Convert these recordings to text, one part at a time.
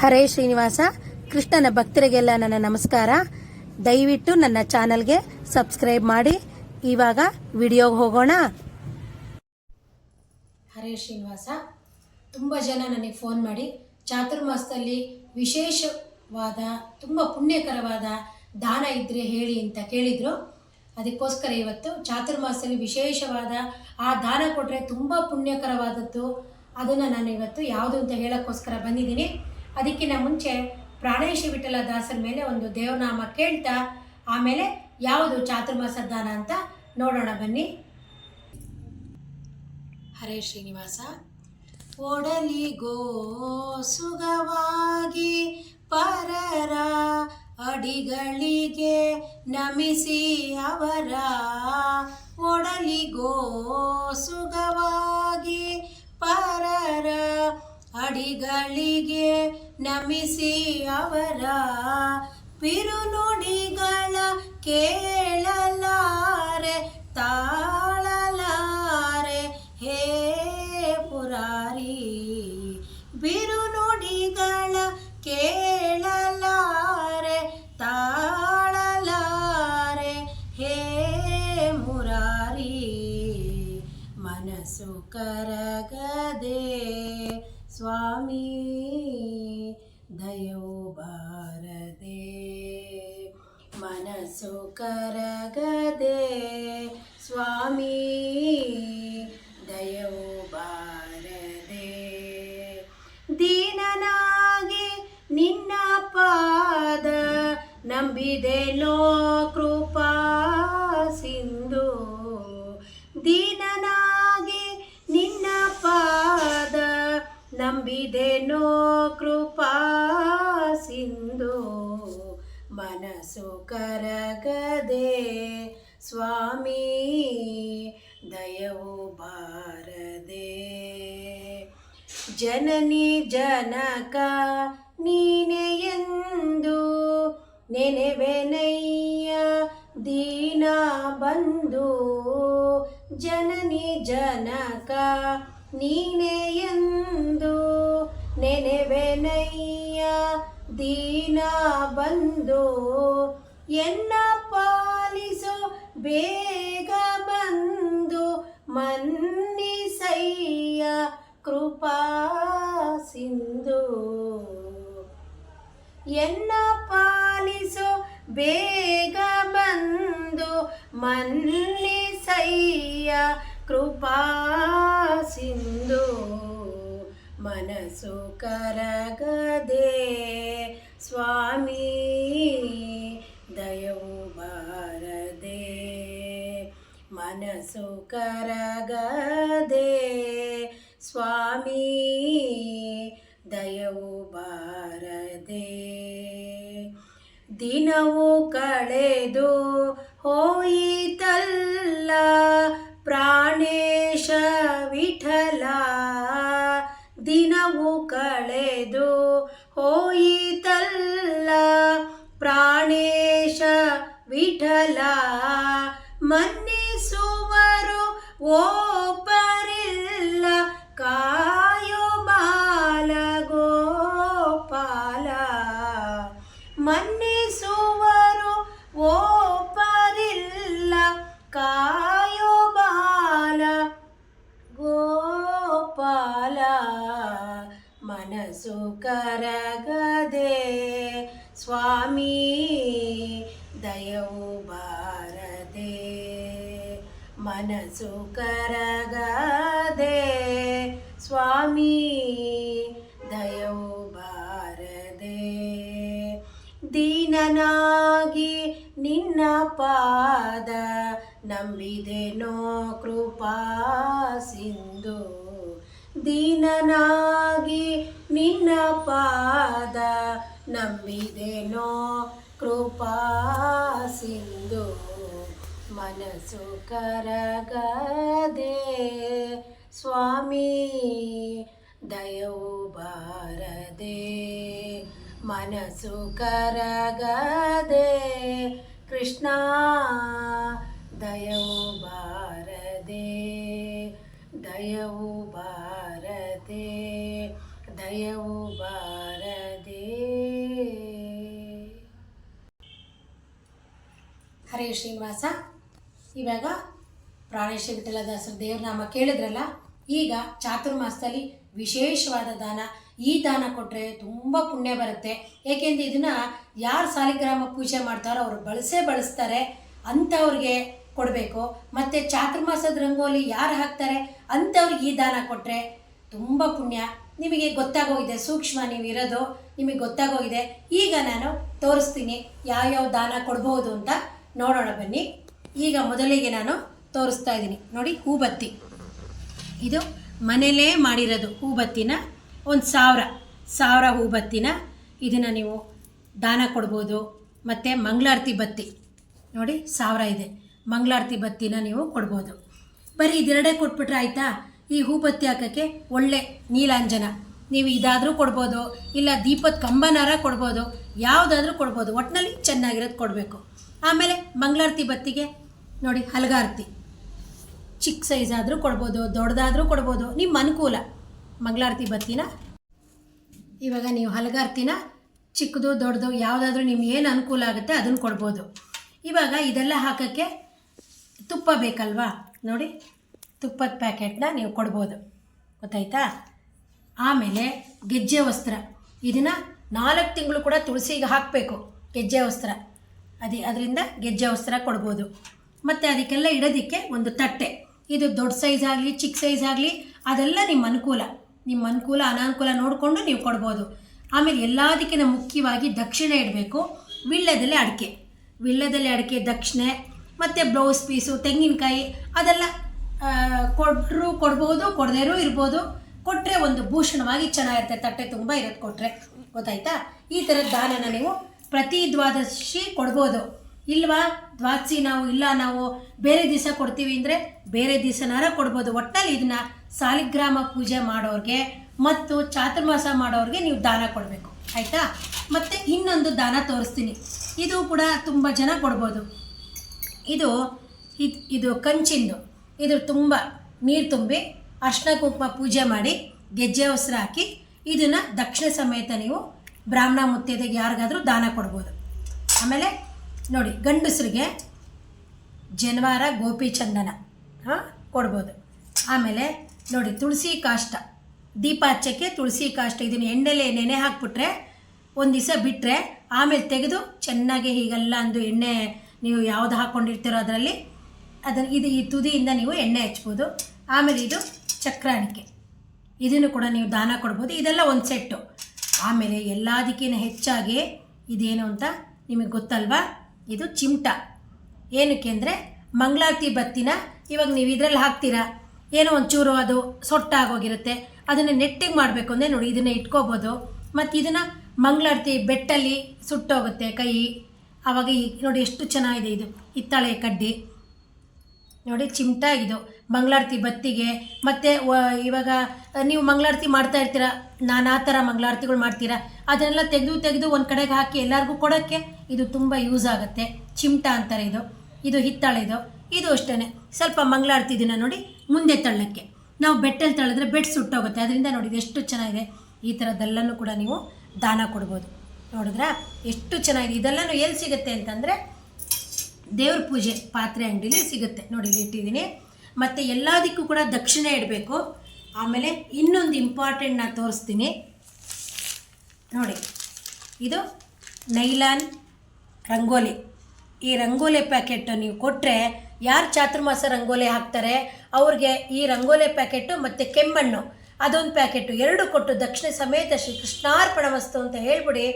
ಹರೇ ಶ್ರೀನಿವಾಸ, ಕೃಷ್ಣನ ಭಕ್ತರಿಗೆಲ್ಲ ನನ್ನ ನಮಸ್ಕಾರ. ದಯವಿಟ್ಟು ನನ್ನ ಚಾನಲ್ಗೆ ಸಬ್ಸ್ಕ್ರೈಬ್ ಮಾಡಿ. ಇವಾಗ ವಿಡಿಯೋಗೆ ಹೋಗೋಣ. ಹರೇ ಶ್ರೀನಿವಾಸ, ತುಂಬ ಜನ ನನಗೆ ಫೋನ್ ಮಾಡಿ ಚಾತುರ್ಮಾಸದಲ್ಲಿ ವಿಶೇಷವಾದ, ತುಂಬ ಪುಣ್ಯಕರವಾದ ದಾನ ಇದ್ದರೆ ಹೇಳಿ ಅಂತ ಕೇಳಿದರು. ಅದಕ್ಕೋಸ್ಕರ ಇವತ್ತು ಚಾತುರ್ಮಾಸದಲ್ಲಿ ವಿಶೇಷವಾದ ಆ ದಾನ ಕೊಟ್ಟರೆ ತುಂಬ ಪುಣ್ಯಕರವಾದದ್ದು. ಅದನ್ನು ನಾನು ಇವತ್ತು ಯಾವುದು ಅಂತ ಹೇಳೋಕ್ಕೋಸ್ಕರ ಬಂದಿದ್ದೀನಿ. ಅದಕ್ಕಿಂತ ಮುಂಚೆ ಪ್ರಾಣೇಶ ವಿಠಲ ದಾಸನ ಮೇಲೆ ಒಂದು ದೇವನಾಮ ಕೇಳ್ತಾ, ಆಮೇಲೆ ಯಾವುದು ಚಾತುರ್ಮಾಸ ದಾನ ಅಂತ ನೋಡೋಣ ಬನ್ನಿ. ಹರೇ ಶ್ರೀನಿವಾಸ. ಒಡಲಿಗೋ ಸುಗವಾಗಿ ಪರರ ಅಡಿಗಳಿಗೆ ನಮಿಸಿ ಅವರ. ಒಡಲಿಗೋ ಸುಗವಾಗಿ ಪರರ ಅಡಿಗಳಿಗೆ ನಮಿಸಿ ಅವರ ಬಿರುನುಡಿಗಳ ಕೇಳಲಾರೆ, ತಾಳಲಾರೆ. ಹೇ ಪುರಾರಿ, ಬಿರುನುಡಿಗಳ ಕೇಳಲಾರೆ, ತಾಳಲಾರೆ. ಹೇ ಮುರಾರಿ, ಮನಸ್ಸು ಕರಗದೆ ಸ್ವಾಮಿ ದಯವು ಬಾರದೆ. ಮನಸ್ಸು ಕರಗದೆ. ಸ್ವಾಮಿ ದಯವು ಬಾರದೆ. ದೀನನಾಗಿ ನಿನ್ನ ಪಾದ ನಂಬಿದೆ ಲೋ ನಂಬಿದೆನೋ ಕೃಪಾ ಸಿಂಧು ಮನಸ್ಸು ಕರಗದೆ ಸ್ವಾಮಿ ದಯವು ಬಾರದೆ ಜನನಿ ಜನಕ ನೀನೆ ಎಂದು ನೆನೆವೆನಯ್ಯ ದೀನ ಬಂದು ಜನನಿ ಜನಕ ನೀನೆ ಎಂದು ನೆನೆವೆನಯ್ಯ ದೀನ ಬಂದು ಎನ್ನ ಪಾಲಿಸೋ ಬೇಗ ಬಂದು ಮನ್ನಿಸಯ್ಯ ಕೃಪಾ ಸಿಂಧು ಎನ್ನ ಪಾಲಿಸೋ ಬೇಗ ಬಂದು ಮನ್ನಿಸಯ್ಯ ಕೃಪಾ ಸಿಂಧು ಮನಸ್ಸು ಕರಗದೆ ಸ್ವಾಮಿ ದಯವು ಬಾರದೆ. ಮನಸ್ಸು ಕರಗದೆ ಸ್ವಾಮಿ ದಯವು ಬಾರದೆ. ದಿನವು ಕಳೆದು ಹೋಯಿತಲ್ಲ ಪ್ರಾಣೇಶ ಕಳೆದು ಹೋಯಿತಲ್ಲ. ಪ್ರಾಣೇಶ ವಿಠಲ ಮನ್ನಿಸುವರು ಒಬ್ಬರಿಲ್ಲ ಮನಸ್ಸು ಕರಗದೆ, ಸ್ವಾಮಿ, ದಯವು ಬಾರದೆ. ದೀನನಾಗಿ ನಿನ್ನ ಪಾದ ನಂಬಿದೆನೋ ಕೃಪಾ ಸಿಂಧು. ದೀನನಾಗಿ ನಿನ್ನ ಪಾದ ನಂಬಿದೆನೋ ಕೃಪಾ ಸಿಂಧು. ಮನಸ್ಸು ಕರಗದೆ, ಸ್ವಾಮಿ, ದಯವು ಬಾರದೆ. ಮನಸ್ಸು ಕರಗದೆ, ಕೃಷ್ಣ, ದಯವು ಬಾರದೆ. ದಯವು ಬಾರದೆ ದಯವು ಬಾರದೆ. ಹರೇ ಶ್ರೀನಿವಾಸ. ಇವಾಗ ಪ್ರಾಣೇಶ ವಿಠಲದಾಸರ ದೇವ್ರನಾಮ ಕೇಳಿದ್ರಲ್ಲ, ಈಗ ಚಾತುರ್ಮಾಸದಲ್ಲಿ ವಿಶೇಷವಾದ ದಾನ. ಈ ದಾನ ಕೊಟ್ಟರೆ ತುಂಬ ಪುಣ್ಯ ಬರುತ್ತೆ. ಏಕೆಂದರೆ ಇದನ್ನು ಯಾರು ಸಾಲಿಗ್ರಾಮ ಪೂಜೆ ಮಾಡ್ತಾರೋ ಅವರು ಬಳಸೇ ಬಳಸ್ತಾರೆ ಅಂಥವ್ರಿಗೆ ಕೊಡಬೇಕು. ಮತ್ತು ಚಾತುರ್ಮಾಸದ ರಂಗೋಲಿ ಯಾರು ಹಾಕ್ತಾರೆ ಅಂಥವ್ರಿಗೆ ಈ ದಾನ ಕೊಟ್ಟರೆ ತುಂಬ ಪುಣ್ಯ. ನಿಮಗೆ ಗೊತ್ತಾಗೋಗಿದೆ, ಸೂಕ್ಷ್ಮ ನೀವು ಇರೋದು ನಿಮಗೆ ಗೊತ್ತಾಗೋಗಿದೆ. ಈಗ ನಾನು ತೋರಿಸ್ತೀನಿ ಯಾವ್ಯಾವ ದಾನ ಕೊಡ್ಬೋದು ಅಂತ ನೋಡೋಣ ಬನ್ನಿ. ಈಗ ಮೊದಲಿಗೆ ನಾನು ತೋರಿಸ್ತಾ ಇದ್ದೀನಿ. ನೋಡಿ, ಹೂಬತ್ತಿ. ಇದು ಮನೆಯಲ್ಲೇ ಮಾಡಿರೋದು ಹೂಬತ್ತಿನ ಒಂದು ಸಾವಿರ. ಸಾವಿರ ಹೂಬತ್ತಿನ ಇದನ್ನು ನೀವು ದಾನ ಕೊಡ್ಬೋದು. ಮತ್ತು ಮಂಗಳಾರತಿ ಬತ್ತಿ. ನೋಡಿ, ಸಾವಿರ ಇದೆ. ಮಂಗಳಾರತಿ ಬತ್ತಿನ ನೀವು ಕೊಡ್ಬೋದು. ಬರೀ ಇದೆರಡೇ ಕೊಟ್ಬಿಟ್ರೆ ಆಯಿತಾ? ಈ ಹೂಬತ್ತಿ ಹಾಕೋಕ್ಕೆ ಒಳ್ಳೆ ನೀಲಾಂಜನ. ನೀವು ಇದಾದರೂ ಕೊಡ್ಬೋದು, ಇಲ್ಲ ದೀಪದ ಕಂಬನಾರ ಕೊಡ್ಬೋದು, ಯಾವುದಾದ್ರೂ ಕೊಡ್ಬೋದು. ಒಟ್ಟಿನಲ್ಲಿ ಚೆನ್ನಾಗಿರೋದು ಕೊಡಬೇಕು. ಆಮೇಲೆ ಮಂಗಳಾರತಿ ಬತ್ತಿಗೆ ನೋಡಿ, ಹಲಗಾರ್ತಿ. ಚಿಕ್ಕ ಸೈಜ್ ಆದರೂ ಕೊಡ್ಬೋದು, ದೊಡ್ಡದಾದರೂ ಕೊಡ್ಬೋದು ನಿಮ್ಮ ಅನುಕೂಲ. ಮಂಗಳಾರತಿ ಬತ್ತಿನ? ಇವಾಗ ನೀವು ಹಲಗಾರ್ತಿನ, ಚಿಕ್ಕದು ದೊಡ್ಡದು ಯಾವುದಾದ್ರೂ ನಿಮ್ಗೆ ಏನು ಅನುಕೂಲ ಆಗುತ್ತೆ ಅದನ್ನು ಕೊಡ್ಬೋದು. ಇವಾಗ ಇದೆಲ್ಲ ಹಾಕೋಕ್ಕೆ ತುಪ್ಪ ಬೇಕಲ್ವಾ? ನೋಡಿ, ತುಪ್ಪದ ಪ್ಯಾಕೆಟ್ನ ನೀವು ಕೊಡ್ಬೋದು. ಗೊತ್ತಾಯ್ತಾ? ಆಮೇಲೆ ಗೆಜ್ಜೆ ವಸ್ತ್ರ. ಇದನ್ನು ನಾಲ್ಕು ತಿಂಗಳು ಕೂಡ ತುಳಸಿಗೆ ಹಾಕಬೇಕು, ಗೆಜ್ಜೆ ವಸ್ತ್ರ. ಅದೇ, ಅದರಿಂದ ಗೆಜ್ಜೆ ವಸ್ತ್ರ ಕೊಡ್ಬೋದು. ಮತ್ತು ಅದಕ್ಕೆಲ್ಲ ಇಡೋದಕ್ಕೆ ಒಂದು ತಟ್ಟೆ. ಇದು ದೊಡ್ಡ ಸೈಜ್ ಆಗಲಿ, ಚಿಕ್ಕ ಸೈಜ್ ಆಗಲಿ, ಅದೆಲ್ಲ ನಿಮ್ಮ ಅನುಕೂಲ. ನಿಮ್ಮ ಅನುಕೂಲ, ಅನಾನುಕೂಲ ನೋಡಿಕೊಂಡು ನೀವು ಕೊಡ್ಬೋದು. ಆಮೇಲೆ ಎಲ್ಲದಕ್ಕಿಂತ ಮುಖ್ಯವಾಗಿ ದಕ್ಷಿಣೆ ಇಡಬೇಕು. ವಿಳ್ಯದಲ್ಲಿ ಅಡಿಕೆ. ವಿಳ್ಯದಲ್ಲಿ ಅಡಿಕೆ, ದಕ್ಷಿಣೆ, ಮತ್ತು ಬ್ಲೌಸ್ ಪೀಸು ತೆಂಗಿನಕಾಯಿ, ಅದೆಲ್ಲ ಕೊಟ್ಟರು ಕೊಡ್ಬೋದು ಕೊಡದೇರೂ ಇರ್ಬೋದು. ಕೊಟ್ಟರೆ ಒಂದು ಭೂಷಣವಾಗಿ ಚೆನ್ನಾಗಿರುತ್ತೆ. ತಟ್ಟೆ ತುಂಬ ಇರೋದು ಕೊಟ್ಟರೆ ಗೊತ್ತಾಯ್ತಾ? ಈ ಥರದ ದಾನನ ನೀವು ಪ್ರತಿ ದ್ವಾದಶಿ ಕೊಡ್ಬೋದು. ಇಲ್ವಾ? ದ್ವಾದಶಿ ನಾವು ಇಲ್ಲ, ನಾವು ಬೇರೆ ದಿವಸ ಕೊಡ್ತೀವಿ ಅಂದರೆ ಬೇರೆ ದಿವಸನಾರ ಕೊಡ್ಬೋದು. ಒಟ್ಟಲ್ಲಿ ಇದನ್ನ ಸಾಲಿಗ್ರಾಮ ಪೂಜೆ ಮಾಡೋರಿಗೆ ಮತ್ತು ಚಾತುರ್ಮಾಸ ಮಾಡೋರಿಗೆ ನೀವು ದಾನ ಕೊಡಬೇಕು. ಆಯಿತಾ? ಮತ್ತು ಇನ್ನೊಂದು ದಾನ ತೋರಿಸ್ತೀನಿ. ಇದು ಕೂಡ ತುಂಬ ಜನ ಕೊಡ್ಬೋದು. ಇದು ಇದು ಇದು ಕಂಚಿಂದು. ಇದು ತುಂಬ ನೀರು ತುಂಬಿ ಅರ್ಶಿನ ಕುಂಕುಮ ಪೂಜೆ ಮಾಡಿ ಗೆಜ್ಜೆ ಹೊಸರು ಹಾಕಿ ಇದನ್ನು ದಕ್ಷಿಣ ಸಮೇತ ನೀವು ಬ್ರಾಹ್ಮಣ ಮುತ್ತೈದೆಗೆ ಯಾರಿಗಾದರೂ ದಾನ ಕೊಡ್ಬೋದು. ಆಮೇಲೆ ನೋಡಿ, ಗಂಡಸರಿಗೆ ಜನವಾರ ಗೋಪಿಚಂದನ, ಹಾಂ, ಕೊಡ್ಬೋದು. ಆಮೇಲೆ ನೋಡಿ, ತುಳಸಿ ಕಾಷ್ಟ ದೀಪ ಹಚ್ಚಕ್ಕೆ ತುಳಸಿ ಕಾಷ್ಟ, ಇದನ್ನು ಎಣ್ಣೆಲೆ ನೆನೆ ಹಾಕ್ಬಿಟ್ರೆ, ಒಂದು ದಿವಸ ಬಿಟ್ಟರೆ ಆಮೇಲೆ ತೆಗೆದು ಚೆನ್ನಾಗಿ ಹೀಗೆಲ್ಲ ಅಂದು ಎಣ್ಣೆ ನೀವು ಯಾವ್ದು ಹಾಕ್ಕೊಂಡಿರ್ತೀರೋ ಅದರಲ್ಲಿ ಅದನ್ನು ಇದು ಈ ತುದಿಯಿಂದ ನೀವು ಎಣ್ಣೆ ಹಚ್ಬೋದು. ಆಮೇಲೆ ಇದು ಚಕ್ರಾಣಿಕೆ, ಇದನ್ನು ಕೂಡ ನೀವು ದಾನ ಕೊಡ್ಬೋದು. ಇದೆಲ್ಲ ಒಂದು ಸೆಟ್ಟು. ಆಮೇಲೆ ಎಲ್ಲದಕ್ಕಿಂತ ಹೆಚ್ಚಾಗಿ ಇದೇನು ಅಂತ ನಿಮಗೆ ಗೊತ್ತಲ್ವಾ? ಇದು ಚಿಮಟ. ಏನಕ್ಕೆ ಅಂದರೆ ಮಂಗಳಾರತಿ ಬತ್ತಿನ ಇವಾಗ ನೀವು ಇದರಲ್ಲಿ ಹಾಕ್ತೀರಾ? ಏನೋ ಒಂಚೂರು ಅದು ಸೊಟ್ಟಾಗೋಗಿರುತ್ತೆ. ಅದನ್ನು ನೆಟ್ಟಿಗೆ ಮಾಡಬೇಕು ಅಂದರೆ ನೋಡಿ, ಇದನ್ನು ಇಟ್ಕೋಬೋದು. ಮತ್ತು ಇದನ್ನು ಮಂಗಳಾರತಿ ಬೆಟ್ಟಲ್ಲಿ ಸುಟ್ಟೋಗುತ್ತೆ ಕೈ. ಆವಾಗ ಈ ನೋಡಿ ಎಷ್ಟು ಚೆನ್ನಾಗಿದೆ ಇದು. ಹಿತ್ತಾಳೆ ಕಡ್ಡಿ. ನೋಡಿ ಚಿಮಟಾ ಇದು, ಮಂಗಳಾರತಿ ಬತ್ತಿಗೆ ಮತ್ತು ಇವಾಗ ನೀವು ಮಂಗಳಾರತಿ ಮಾಡ್ತಾ ಇರ್ತೀರ ಆ ಥರ ಮಂಗಳಾರತಿಗಳು ಮಾಡ್ತೀರಾ, ಅದನ್ನೆಲ್ಲ ತೆಗೆದು ತೆಗೆದು ಒಂದು ಕಡೆಗೆ ಹಾಕಿ ಎಲ್ಲರಿಗೂ ಕೊಡೋಕ್ಕೆ ಇದು ತುಂಬ ಯೂಸ್ ಆಗುತ್ತೆ. ಚಿಮಟಾ ಅಂತಾರೆ ಇದು ಇದು ಹಿತ್ತಾಳೆ ಇದು ಇದು ಅಷ್ಟೇ ಸ್ವಲ್ಪ ಮಂಗಳಾರತಿ ದಿನ ನೋಡಿ ಮುಂದೆ ತಳ್ಳಕ್ಕೆ. ನಾವು ಬೆಟ್ಟಲ್ಲಿ ತಳ್ಳಿದ್ರೆ ಬೆಡ್ ಸುಟ್ಟೋಗುತ್ತೆ, ಅದರಿಂದ ನೋಡಿ ಎಷ್ಟು ಚೆನ್ನಾಗಿದೆ. ಈ ಥರದ್ದೆಲ್ಲನೂ ಕೂಡ ನೀವು ದಾನ ಕೊಡ್ಬೋದು. ನೋಡಿದ್ರಾ? ಎಷ್ಟು ಚೆನ್ನಾಗಿದೆ. ಇದೆಲ್ಲನೂ ಎಲ್ಲಿ ಸಿಗುತ್ತೆ ಅಂತಂದರೆ ದೇವ್ರ ಪೂಜೆ ಪಾತ್ರೆ ಅಂಗಡಿಲಿ ಸಿಗುತ್ತೆ. ನೋಡಿ, ಇಟ್ಟಿದ್ದೀನಿ. ಮತ್ತು ಎಲ್ಲದಕ್ಕೂ ಕೂಡ ದಕ್ಷಿಣೆ ಇಡಬೇಕು. ಆಮೇಲೆ ಇನ್ನೊಂದು ಇಂಪಾರ್ಟೆಂಟ್ ನಾನು ತೋರಿಸ್ತೀನಿ. ನೋಡಿ, ಇದು ನೈಲಾನ್ ರಂಗೋಲಿ. ಈ ರಂಗೋಲಿ ಪ್ಯಾಕೆಟ್ ನೀವು ಕೊಟ್ಟರೆ ಯಾರು ಚಾತುರ್ಮಾಸ ರಂಗೋಲಿ ಹಾಕ್ತಾರೆ, ಅವ್ರಿಗೆ ಈ ರಂಗೋಲಿ ಪ್ಯಾಕೆಟು ಮತ್ತು ಕೆಮ್ಮಣ್ಣು, ಅದೊಂದು ಪ್ಯಾಕೆಟು ಎರಡು ಕೊಟ್ಟು ದಕ್ಷಿಣ ಸಮೇತ ಶ್ರೀ ಕೃಷ್ಣಾರ್ಪಣ ವಸ್ತು ಅಂತ ಹೇಳ್ಬಿಡಿ,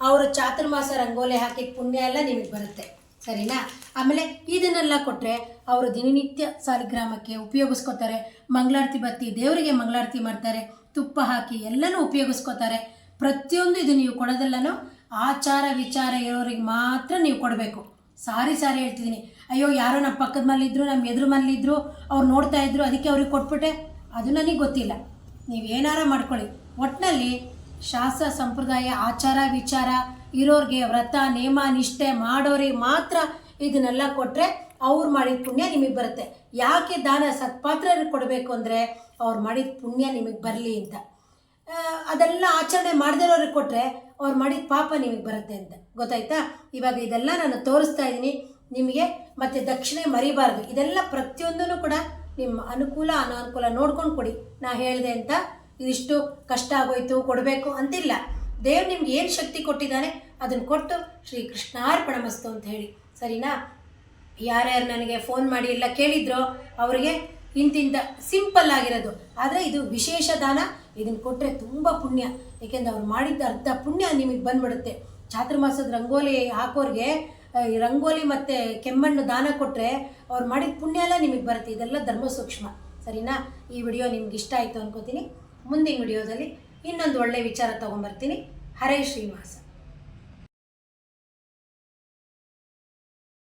ಅವರು ಚಾತುರ್ಮಾಸ ರಂಗೋಲಿ ಹಾಕಿದ ಪುಣ್ಯ ಎಲ್ಲ ನಿಮಗೆ ಬರುತ್ತೆ. ಸರಿನಾ? ಆಮೇಲೆ ಇದನ್ನೆಲ್ಲ ಕೊಟ್ಟರೆ ಅವರು ದಿನನಿತ್ಯ ಸಾಲಿಗ್ರಾಮಕ್ಕೆ ಉಪಯೋಗಿಸ್ಕೋತಾರೆ, ಮಂಗಳಾರತಿ ಬತ್ತಿ ದೇವರಿಗೆ ಮಂಗಳಾರತಿ ಮಾಡ್ತಾರೆ, ತುಪ್ಪ ಹಾಕಿ ಎಲ್ಲನೂ ಉಪಯೋಗಿಸ್ಕೋತಾರೆ. ಪ್ರತಿಯೊಂದು ಇದು ನೀವು ಕೊಡೋದೆಲ್ಲನೂ, ಆಚಾರ ವಿಚಾರ ಇರೋರಿಗೆ ಮಾತ್ರ ನೀವು ಕೊಡಬೇಕು. ಸಾರಿ ಸಾರಿ ಹೇಳ್ತಿದ್ದೀನಿ. ಅಯ್ಯೋ, ಯಾರೋ ನಮ್ಮ ಪಕ್ಕದ ಮನೇಲಿದ್ದರು ನಮ್ಮ ಎದುರು ಮನೇಲಿದ್ದರು ಅವ್ರು ನೋಡ್ತಾ ಇದ್ರು, ಅದಕ್ಕೆ ಅವ್ರಿಗೆ ಕೊಟ್ಬಿಟ್ಟೆ. ಅದು ನನಗೆ ಗೊತ್ತಿಲ್ಲ. ನೀವು ಏನಾರ ಮಾಡ್ಕೊಳ್ಳಿ. ಒಟ್ಟಿನಲ್ಲಿ ಶಾಸ್ತ್ರ ಸಂಪ್ರದಾಯ, ಆಚಾರ ವಿಚಾರ ಇರೋರಿಗೆ ವ್ರತ, ನೇಮ, ನಿಷ್ಠೆ ಮಾಡೋರಿಗೆ ಮಾತ್ರ ಇದನ್ನೆಲ್ಲ ಕೊಟ್ಟರೆ ಅವ್ರು ಮಾಡಿದ ಪುಣ್ಯ ನಿಮಗೆ ಬರುತ್ತೆ. ಯಾಕೆ ದಾನ ಸತ್ಪಾತ್ರರಿಗೆ ಕೊಡಬೇಕು ಅಂದರೆ ಅವ್ರು ಮಾಡಿದ ಪುಣ್ಯ ನಿಮಗೆ ಬರಲಿ ಅಂತ. ಅದೆಲ್ಲ ಆಚರಣೆ ಮಾಡದಿರೋರಿಗೆ ಕೊಟ್ಟರೆ ಅವ್ರು ಮಾಡಿದ ಪಾಪ ನಿಮಗೆ ಬರುತ್ತೆ ಅಂತ. ಗೊತ್ತಾಯ್ತಾ? ಇವಾಗ ಇದೆಲ್ಲ ನಾನು ತೋರಿಸ್ತಾ ಇದ್ದೀನಿ. ನಿಮಗೆ ಮತ್ತು ದಕ್ಷಿಣೆ ಮರಿಬಾರ್ದು. ಇದೆಲ್ಲ ಪ್ರತಿಯೊಂದೂ ಕೂಡ ನಿಮ್ಮ ಅನುಕೂಲ, ಅನಾನುಕೂಲ ನೋಡ್ಕೊಂಡು ಕೊಡಿ. ನಾ ಹೇಳಿದೆ ಅಂತ ಇದಿಷ್ಟು ಕಷ್ಟ ಆಗೋಯ್ತು, ಕೊಡಬೇಕು ಅಂತಿಲ್ಲ. ದೇವ್ರು ನಿಮ್ಗೆ ಏನು ಶಕ್ತಿ ಕೊಟ್ಟಿದ್ದಾನೆ ಅದನ್ನು ಕೊಟ್ಟು ಶ್ರೀ ಕೃಷ್ಣಾರ್ಪಣ ಮಸ್ತು ಅಂತ ಹೇಳಿ. ಸರಿನಾ? ಯಾರ್ಯಾರು ನನಗೆ ಫೋನ್ ಮಾಡಿ ಎಲ್ಲ ಕೇಳಿದ್ರೋ ಅವರಿಗೆ ಇಂತಿಂತ ಸಿಂಪಲ್ ಆಗಿರೋದು. ಆದರೆ ಇದು ವಿಶೇಷ ದಾನ. ಇದನ್ನು ಕೊಟ್ಟರೆ ತುಂಬ ಪುಣ್ಯ. ಏಕೆಂದ್ರೆ ಅವ್ರು ಮಾಡಿದ್ದ ಅರ್ಧ ಪುಣ್ಯ ನಿಮಗೆ ಬಂದ್ಬಿಡುತ್ತೆ. ಚಾತುರ್ಮಾಸದ ರಂಗೋಲಿ ಹಾಕೋರಿಗೆ ರಂಗೋಲಿ ಮತ್ತು ಕೆಮ್ಮಣ್ಣು ದಾನ ಕೊಟ್ಟರೆ ಅವ್ರು ಮಾಡಿದ ಪುಣ್ಯ ಎಲ್ಲ ನಿಮಗೆ ಬರುತ್ತೆ. ಇದೆಲ್ಲ ಧರ್ಮ ಸೂಕ್ಷ್ಮ. ಸರಿನಾ? ಈ ವಿಡಿಯೋ ನಿಮ್ಗೆ ಇಷ್ಟ ಆಯಿತು ಅನ್ಕೋತೀನಿ. ಮುಂದಿನ ವಿಡಿಯೋದಲ್ಲಿ ಇನ್ನೊಂದು ಒಳ್ಳೆ ವಿಚಾರ ತೊಗೊಂಬರ್ತೀನಿ. ಹರೇ ಶ್ರೀನಿವಾಸ.